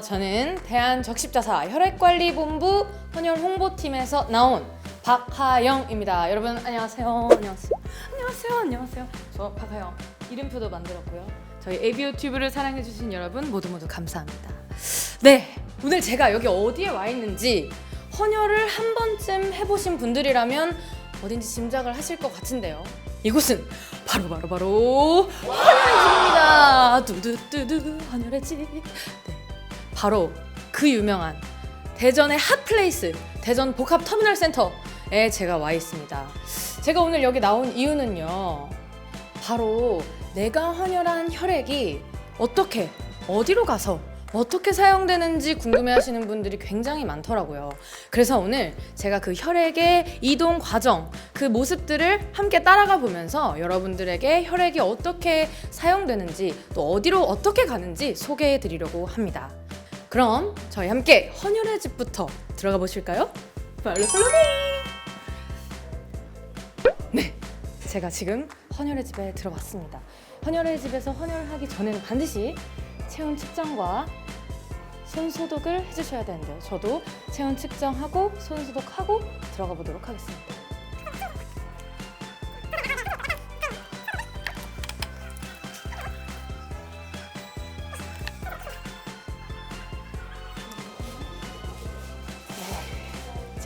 저는 대한적십자사 혈액관리본부 헌혈 홍보팀에서 나온 박하영입니다. 여러분 안녕하세요. 안녕하세요. 안녕하세요. 안녕하세요. 저 박하영 이름표도 만들었고요. 저희 에비오 튜브를 사랑해주신 여러분 모두 모두 감사합니다. 네, 오늘 제가 여기 어디에 와 있는지 헌혈을 한 번쯤 해보신 분들이라면 어딘지 짐작을 하실 것 같은데요. 이곳은 바로 바로 바로 헌혈의 집입니다. 두두두두 헌혈의 집. 네, 바로 그 유명한 대전의 핫플레이스 대전 복합 터미널 센터에 제가 와 있습니다. 제가 오늘 여기 나온 이유는요. 바로 내가 헌혈한 혈액이 어떻게 어디로 가서 어떻게 사용되는지 궁금해 하시는 분들이 굉장히 많더라고요. 그래서 오늘 제가 그 혈액의 이동 과정, 그 모습들을 함께 따라가 보면서 여러분들에게 혈액이 어떻게 사용되는지 또 어디로 어떻게 가는지 소개해 드리려고 합니다. 그럼 저희 함께 헌혈의 집부터 들어가 보실까요? 팔로 팔로미! 네, 제가 지금 헌혈의 집에 들어왔습니다. 헌혈의 집에서 헌혈하기 전에는 반드시 체온 측정과 손 소독을 해주셔야 되는데요. 저도 체온 측정하고 손 소독하고 들어가 보도록 하겠습니다.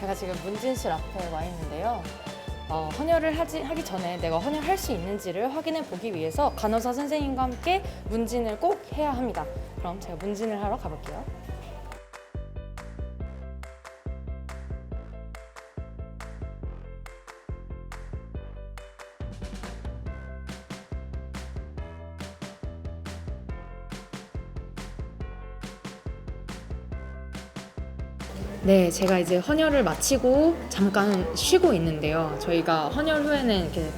제가 지금 문진실 앞에 와 있는데요. 어, 헌혈을 하지, 하기 전에 내가 헌혈할 수 있는지를 확인해 보기 위해서 간호사 선생님과 함께 문진을 꼭 해야 합니다. 그럼 제가 문진을 하러 가볼게요. 네, 제가 이제 헌혈을 마치고 잠깐 쉬고 있는데요. 저희가 헌혈 후에는 이렇게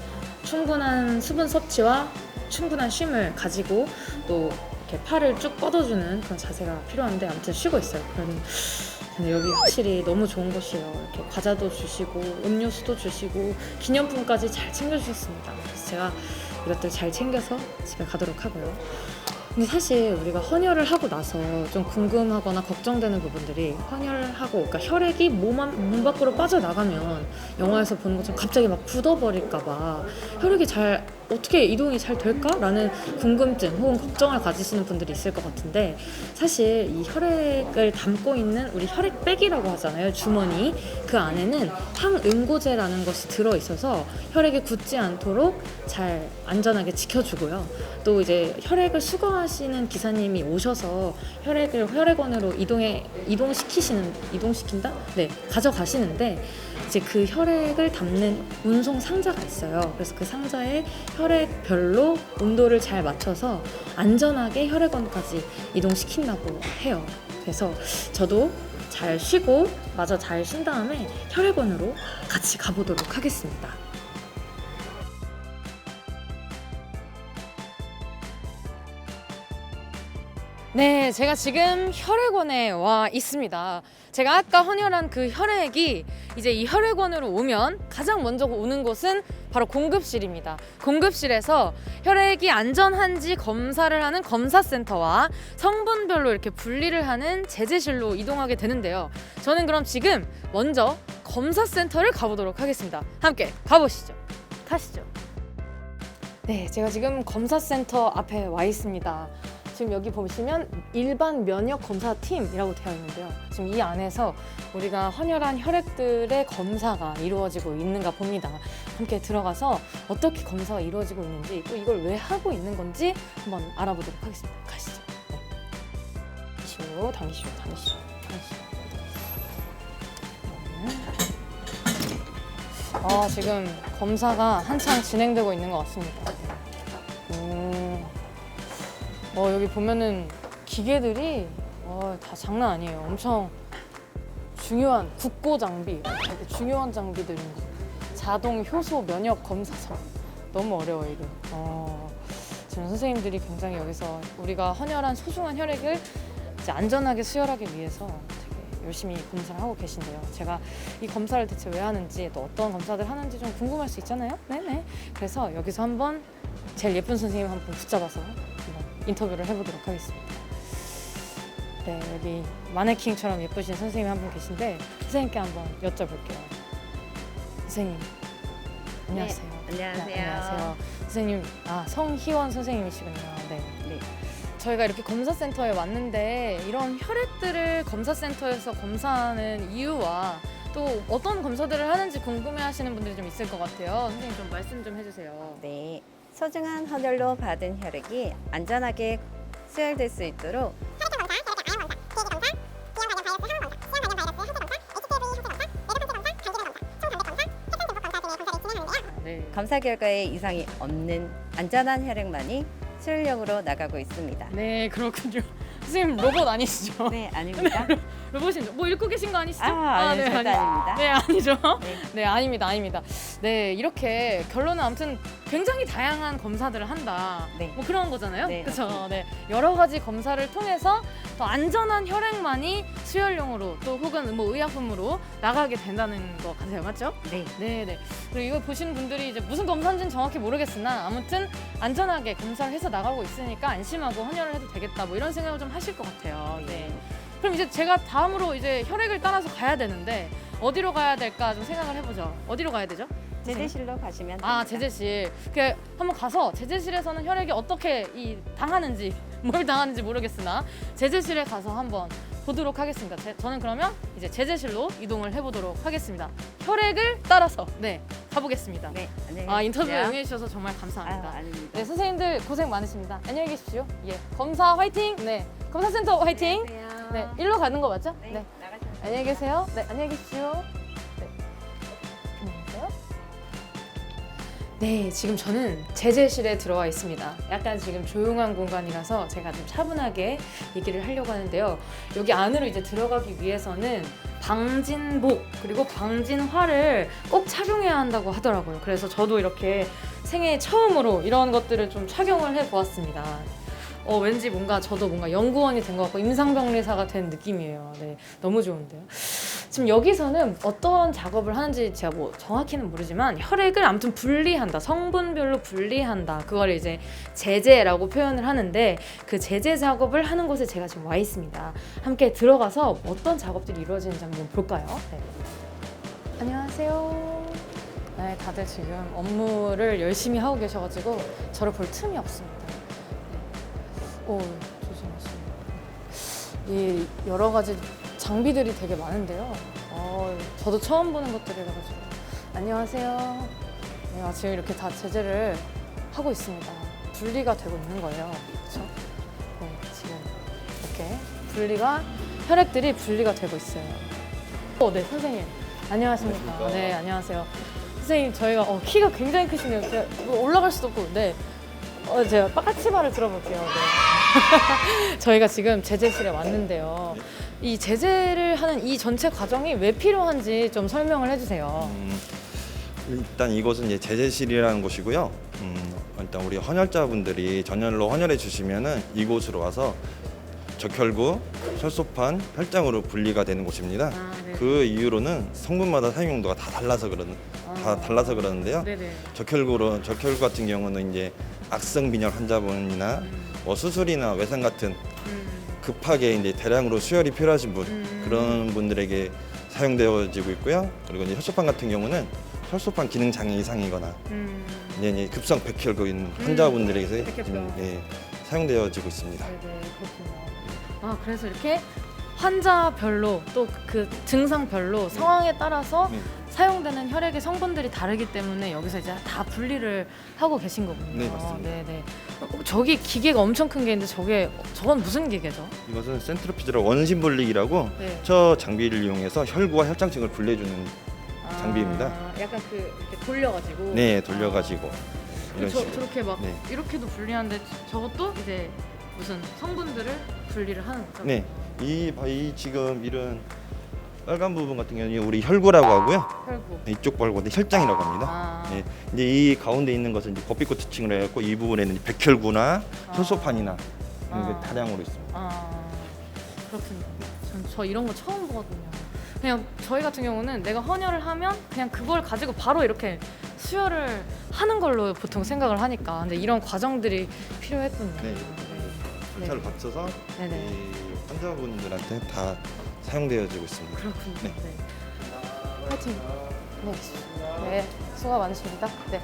충분한 수분 섭취와 충분한 쉼을 가지고 또 이렇게 팔을 쭉 뻗어주는 그런 자세가 필요한데 아무튼 쉬고 있어요. 그럼 저는 여기 확실히 너무 좋은 곳이에요. 이렇게 과자도 주시고 음료수도 주시고 기념품까지 잘 챙겨주셨습니다. 그래서 제가 이것들 잘 챙겨서 집에 가도록 하고요. 근데 사실 우리가 헌혈을 하고 나서 좀 궁금하거나 걱정되는 부분들이 헌혈하고 그러니까 혈액이 몸, 안- 몸 밖으로 빠져나가면 영화에서 보는 것처럼 갑자기 막 굳어버릴까봐 혈액이 잘 어떻게 이동이 잘 될까라는 궁금증 혹은 걱정을 가지시는 분들이 있을 것 같은데 사실 이 혈액을 담고 있는 우리 혈액백이라고 하잖아요 주머니. 그 안에는 항응고제라는 것이 들어 있어서 혈액이 굳지 않도록 잘 안전하게 지켜주고요. 또 이제 혈액을 수거하 시는 기사님이 오셔서 혈액을 혈액원으로 이동해 이동시키시는 이동시킨다 네 가져가시는데 이제 그 혈액을 담는 운송 상자가 있어요. 그래서 그 상자에 혈액별로 온도를 잘 맞춰서 안전하게 혈액원까지 이동시킨다고 해요. 그래서 저도 잘 쉬고 마저 잘 쉰 다음에 혈액원으로 같이 가보도록 하겠습니다. 네, 제가 지금 혈액원에 와 있습니다. 제가 아까 헌혈한 그 혈액이 이제 이 혈액원으로 오면 가장 먼저 오는 곳은 바로 공급실입니다. 공급실에서 혈액이 안전한지 검사를 하는 검사센터와 성분별로 이렇게 분리를 하는 제재실로 이동하게 되는데요. 저는 그럼 지금 먼저 검사센터를 가보도록 하겠습니다. 함께 가보시죠. 타시죠. 네, 제가 지금 검사센터 앞에 와 있습니다. 지금 여기 보시면 일반 면역 검사 팀이라고 되어 있는데요. 지금 이 안에서 우리가 헌혈한 혈액들의 검사가 이루어지고 있는가 봅니다. 함께 들어가서 어떻게 검사가 이루어지고 있는지 또 이걸 왜 하고 있는 건지 한번 알아보도록 하겠습니다. 가시죠. 당기시고 당기시고 당기시고. 아 지금 검사가 한창 진행되고 있는 것 같습니다. 음. 어, 여기 보면은 기계들이 어, 다 장난 아니에요. 엄청 중요한 국고 장비, 되게 중요한 장비들인 거. 자동 효소 면역 검사선. 너무 어려워 이게. 어, 지금 선생님들이 굉장히 여기서 우리가 헌혈한 소중한 혈액을 이제 안전하게 수혈하기 위해서 되게 열심히 검사를 하고 계신데요. 제가 이 검사를 대체 왜 하는지 또 어떤 검사들 하는지 좀 궁금할 수 있잖아요. 네네. 그래서 여기서 한번 제일 예쁜 선생님 한분 붙잡아서 한번 인터뷰를 해보도록 하겠습니다. 네, 여기 마네킹처럼 예쁘신 선생님이 한 분 계신데 선생님께 한번 여쭤볼게요. 선생님, 안녕하세요. 네, 안녕하세요. 네, 안녕하세요. 선생님, 아 성희원 선생님이시군요. 네. 네. 저희가 이렇게 검사센터에 왔는데 이런 혈액들을 검사센터에서 검사하는 이유와 또 어떤 검사들을 하는지 궁금해하시는 분들이 좀 있을 것 같아요. 선생님 좀 말씀 좀 해주세요. 네. 소중한 헌혈로 받은 혈액이 안전하게 수혈될 수 있도록 네. 검사 결과에 이상이 없는 안전한 혈액만이 수혈용으로 나가고 있습니다. 네, 그렇군요. 선생님 로봇 아니시죠? 네, 아닙니다. 로봇인죠? 뭐 읽고 계신 거 아니시죠? 아, 아니, 절대 아니- 아닙니다. 네, 아니죠. 네. 네, 아닙니다, 아닙니다. 네, 이렇게 결론은 아무튼 굉장히 다양한 검사들을 한다. 네. 뭐 그런 거잖아요. 네, 그렇죠. 네, 여러 가지 검사를 통해서 더 안전한 혈액만이 수혈용으로 또 혹은 뭐 의약품으로 나가게 된다는 거 같아요, 맞죠? 네. 네, 네. 그리고 이거 보시는 분들이 이제 무슨 검사인지는 정확히 모르겠으나 아무튼 안전하게 검사를 해서 나가고 있으니까 안심하고 헌혈을 해도 되겠다. 뭐 이런 생각을 좀 하실 것 같아요. 네. 그럼 이제 제가 다음으로 이제 혈액을 따라서 가야 되는데 어디로 가야 될까 좀 생각을 해보죠. 어디로 가야 되죠? 제재실로 가시면 아 됩니다. 제재실. 그 한번 가서 제재실에서는 혈액이 어떻게 이 당하는지 뭘 당하는지 모르겠으나 제재실에 가서 한번 보도록 하겠습니다. 제- 저는 그러면 이제 제재실로 이동을 해보도록 하겠습니다. 혈액을 따라서 네 가보겠습니다. 네. 안녕히 아 인터뷰 에 계세요. 응해주셔서 정말 감사합니다. 아, 아닙니다. 네 선생님들 고생 많으십니다. 안녕히 계십시오. 예 검사 화이팅. 네 검사센터 화이팅. 네 일로 가는 거 맞죠? 네. 나가시면 안녕히 계세요. 네, 안녕히 계십시오. 네. 네, 지금 저는 제재실에 들어와 있습니다. 약간 지금 조용한 공간이라서 제가 좀 차분하게 얘기를 하려고 하는데요. 여기 안으로 이제 들어가기 위해서는 방진복 그리고 방진화를 꼭 착용해야 한다고 하더라고요. 그래서 저도 이렇게 생애 처음으로 이런 것들을 좀 착용을 해 보았습니다. 어, 왠지 뭔가 저도 뭔가 연구원이 된 것 같고 임상병리사가 된 느낌이에요. 네, 너무 좋은데요. 지금 여기서는 어떤 작업을 하는지 제가 뭐 정확히는 모르지만 혈액을 아무튼 분리한다. 성분별로 분리한다. 그걸 이제 제제라고 표현을 하는데 그 제제 작업을 하는 곳에 제가 지금 와 있습니다. 함께 들어가서 어떤 작업들이 이루어지는지 한번 볼까요? 네. 안녕하세요. 네, 다들 지금 업무를 열심히 하고 계셔가지고 저를 볼 틈이 없습니다. 네. 오, 조심하시고. 이 여러 가지 장비들이 되게 많은데요. 어, 저도 처음 보는 것들이라 가지고. 안녕하세요. 네, 아, 지금 이렇게 다 제재를 하고 있습니다. 분리가 되고 있는 거예요. 그렇죠? 네, 지금 이렇게 분리가 혈액들이 분리가 되고 있어요. 어, 네, 선생님. 안녕하십니까. 네, 안녕하세요. 선생님, 저희가 어, 키가 굉장히 크시네요. 제가 뭐 올라갈 수도 없고, 네. 어, 제가 빠까치마를 들어볼게요. 네. 저희가 지금 제재실에 왔는데요. 이 제재를 하는 이 전체 과정이 왜 필요한지 좀 설명을 해주세요. 음, 일단 이곳은 이제 제재실이라는 곳이고요. 음, 일단 우리 헌혈자분들이 전열로 헌혈해 주시면은 이곳으로 와서 적혈구, 혈소판, 혈장으로 분리가 되는 곳입니다. 아, 네. 그 이유로는 성분마다 사용 용도가 다 달라서 그러는 다 아. 달라서 그러는데요. 네네. 적혈구로 적혈구 같은 경우는 이제 악성 빈혈 환자분이나 음, 뭐 수술이나 외상 같은 음, 급하게 이제 대량으로 수혈이 필요하신 분 음. 그런 분들에게 사용되어지고 있고요. 그리고 이제 혈소판 같은 경우는 혈소판 기능 장애 이상이거나 음. 이제 이제 급성 백혈구인 환자분들에게 백혈병. 지금 예, 사용되어지고 있습니다. 네네 그렇군요. 아 그래서 이렇게 환자별로 또 그 증상별로 상황에 따라서 네. 사용되는 혈액의 성분들이 다르기 때문에 여기서 이제 다 분리를 하고 계신 거군요. 네, 맞습니다. 네 네. 어, 저기 기계가 엄청 큰 게 있는데 저게 저건 무슨 기계죠? 이것은 센트로피드라 원심 분리기라고 네. 저 장비를 이용해서 혈구와 혈장층을 분리해주는 장비입니다. 아, 약간 그 이렇게 돌려가지고. 네 돌려가지고 아, 이런 저, 식으로 저렇게 막 네. 이렇게도 분리하는데 저것도 이제 무슨 성분들을 분리를 하는 거죠? 네. 이, 바- 이 지금 이런 빨간 부분 같은 경우는 우리 혈구라고 하고요. 혈구. 이쪽 발고는 혈장이라고 합니다. 아. 예, 이제 이 가운데 있는 것은 이제 버피코 특징을 해갖고 이 부분에는 백혈구나 아. 혈소판이나 이런 아. 게 다량으로 있습니다. 아 그렇군요. 전 저 이런 거 처음 보거든요. 그냥 저희 같은 경우는 내가 헌혈을 하면 그냥 그걸 가지고 바로 이렇게 수혈을 하는 걸로 보통 생각을 하니까 근데 이런 과정들이 필요했군요. 네. 네. 혈차를 받쳐서 네네. 이 환자분들한테 다 사용되어지고 있습니다. 그렇군요. 네. 네. 파이팅. 네. 네. 수고 많으십니다. 네.